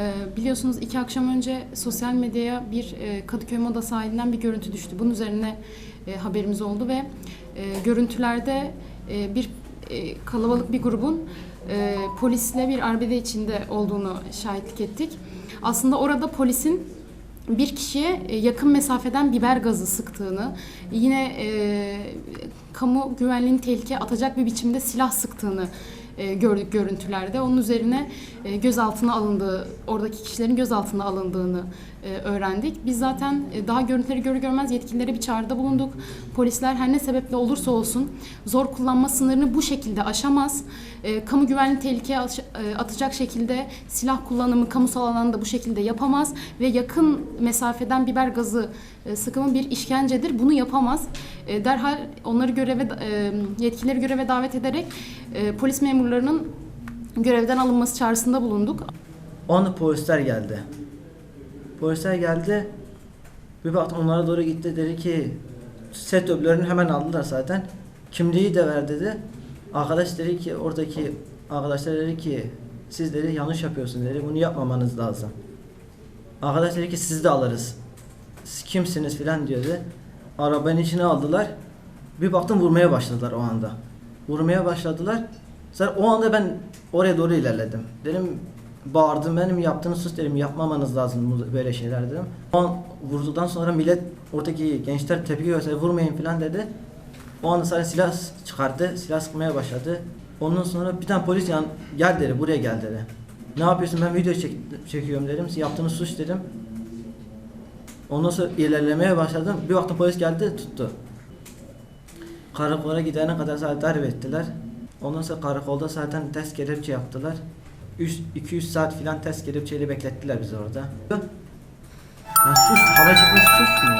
Ee, biliyorsunuz iki akşam önce sosyal medyaya bir e, Kadıköy Moda sahilinden bir görüntü düştü. Bunun üzerine e, haberimiz oldu ve e, görüntülerde bir kalabalık bir grubun polisle bir arbede içinde olduğunu şahitlik ettik. Aslında orada polisin bir kişiye yakın mesafeden biber gazı sıktığını, yine e, kamu güvenliğini tehlikeye atacak bir biçimde silah sıktığını e, gördük görüntülerde. Onun üzerine e, gözaltına alındığı, oradaki kişilerin gözaltına alındığını e, öğrendik. Biz zaten e, daha görüntüleri görür görmez yetkililere bir çağrıda bulunduk. Polisler her ne sebeple olursa olsun zor kullanma sınırını bu şekilde aşamaz. E, kamu güvenliğini tehlikeye e, atacak şekilde silah kullanımı kamusal alanda bu şekilde yapamaz ve yakın mesafeden biber gazı e, sıkımı bir işkencedir. Bunu yapamaz. E, derhal onları göreve e, yetkilileri göreve davet ederek e, polis memurlarının görevden alınması çağrısında bulunduk. O anda polisler geldi. Polisler geldi. Bir baktım onlara doğru gitti dedi ki set öbürlerini hemen aldılar zaten. Kimliği de ver dedi. Arkadaş dedi ki oradaki arkadaşlar dedi ki siz dedi yanlış yapıyorsun dedi. Bunu yapmamanız lazım. Arkadaş dedi ki sizi de alırız. Siz kimsiniz filan diyordu. Arabanın içine aldılar. Bir baktım vurmaya başladılar o anda. Vurmaya başladılar. Zaten o anda ben oraya doğru ilerledim. Dedim bağırdım benim yaptığınız sus dedim yapmamanız lazım böyle şeyler dedim. O an vurduktan sonra millet oradaki gençler tepki gösterdi vurmayın falan dedi. O anda sadece silah çıkarttı silah sıkmaya başladı. Ondan sonra bir tane polis yan gel dedi buraya gel dedi. Ne yapıyorsun ben video çek, çekiyorum dedim. Yaptığınız suç dedim. Ondan sonra ilerlemeye başladım. Bir baktım polis geldi tuttu. Karakola gidene kadar zaten darp ettiler. Ondan sonra karakolda zaten test kelepçe yaptılar. 200 saat filan test kelepçeyle beklettiler bizi orada. Ya suç, hava çekmesi suç.